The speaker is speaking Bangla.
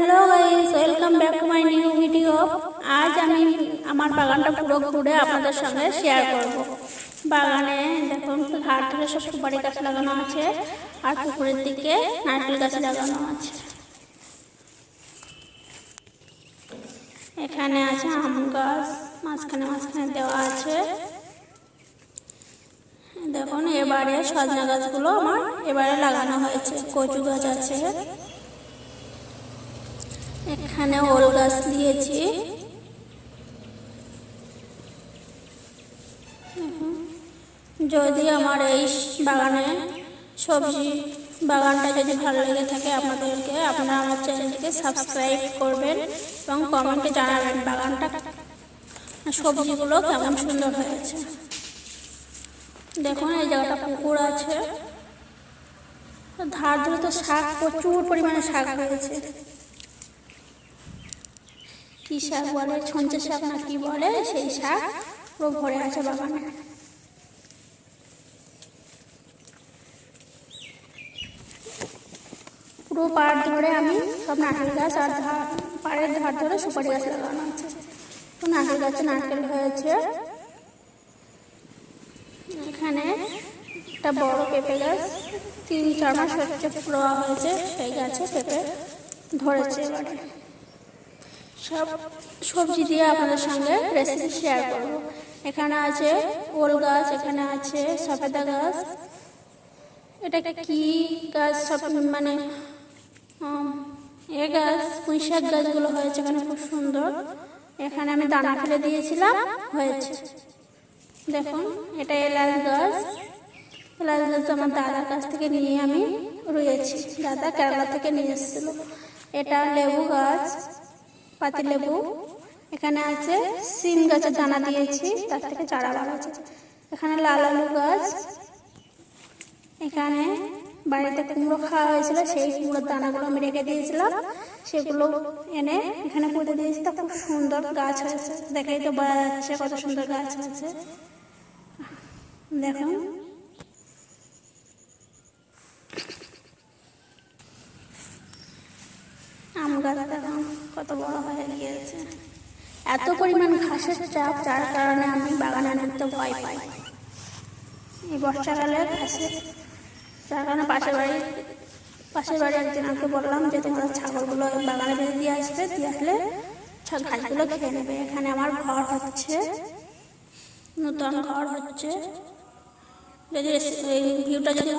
Hello guys welcome back to my new video আজ আমি আমার বাগানটা পুরো ঘুরে আপনাদের সঙ্গে শেয়ার করব। বাগানে দেখুন, ঘাট ধরে সব সুপারি গাছ লাগানো আছে, আর পুকুরের দিকে নারকেল গাছ লাগানো আছে। এখানে আছে আম গাছ, মাঝখানে মাঝখানে দেওয়া আছে। দেখুন, এবারে সজনা গাছগুলো আমার এবারে লাগানো হয়েছে, কচু গাছ আছে। এখানে ওল গাছ দিয়েছি যদি আমার এই বাগানে সবজি বাগানটা যদি ভালো লেগে থাকে আপনাদেরকে, আপনারা আমার চ্যানেলটিকে সাবস্ক্রাইব করবেন এবং কমেন্টে জানাবেন বাগানটা সবজিগুলো কেমন সুন্দর হয়েছে। দেখুন, এই জায়গাটা পুকুর আছে। ধার ধরে তো শাক, প্রচুর পরিমাণে শাক হয়েছে। কি শাক বলে, ছঞ্চে শাক না কি বলে, সেই শাক পুরো ভরে আছে বাগানে। পুরো পাড় ধরে আমি সব নারকেল গাছ আর পাড়ের ধার ধরে সুপারি গাছ লাগানো আছে। তো নারকেল গাছে নারকেল হয়েছে। এখানে একটা বড় পেঁপে গাছ, তিন চার মাস হচ্ছে রোয়া হয়েছে, সেই গাছে পেঁপে ধরেছে এবারে। সবজি দিয়ে আপনাদের সঙ্গে রেসিপি শেয়ার করব। এখানে আছে ওল গাছ, এখানে আছে সফেদা গাছ। এটা কি গাছ? সব মানে এ গাছ, পুঁই শাক গাছগুলো হয়েছে এখানে খুব সুন্দর। এখানে আমি দানা ফেলে দিয়েছিলাম, হয়েছে। দেখুন, এটা এলাচ গাছ। এলাচ গাছ আমার দাদার কাছ থেকে নিয়ে আমি রয়েছি। দাদা কেরালা থেকে নিয়ে এসেছিল। এটা লেবু গাছ। পাতি লেবু এখানে আছে সিম গাছের দানা দিয়েছি, তার থেকে চারা বাড়াচ্ছে এখানে লাল আলু গাছ। এখানে বাড়িতে কুমড়ো খাওয়া হয়েছিল, সেই কুমড়োর দানাগুলো আমি রেখে দিয়েছিলাম। সেগুলো এনে এখানে পুঁতে দিয়েছি, তা খুব সুন্দর গাছ হয়েছে। দেখাই তো বোঝা যাচ্ছে কত সুন্দর গাছ হয়েছে। দেখুন আম কত বড় হয়ে গিয়েছে। এত পরিমাণ ঘাসের চাপ, যার কারণে আমি বাগানে আনতে ভয় পাই। এই বর্ষাকালে ঘাসে যার কারণে পাশের বাড়ি পাশের বাড়ি একদিন আমাকে বললাম যে, তোমরা ছাগলগুলো বাগানে বেঁধে দিয়ে আসবে, দিয়ে আসলে ঘাসগুলো খেয়ে নেবে। এখানে আমার ঘর হচ্ছে, নতুন ঘর হচ্ছে। যদি এই ভিউটা যদি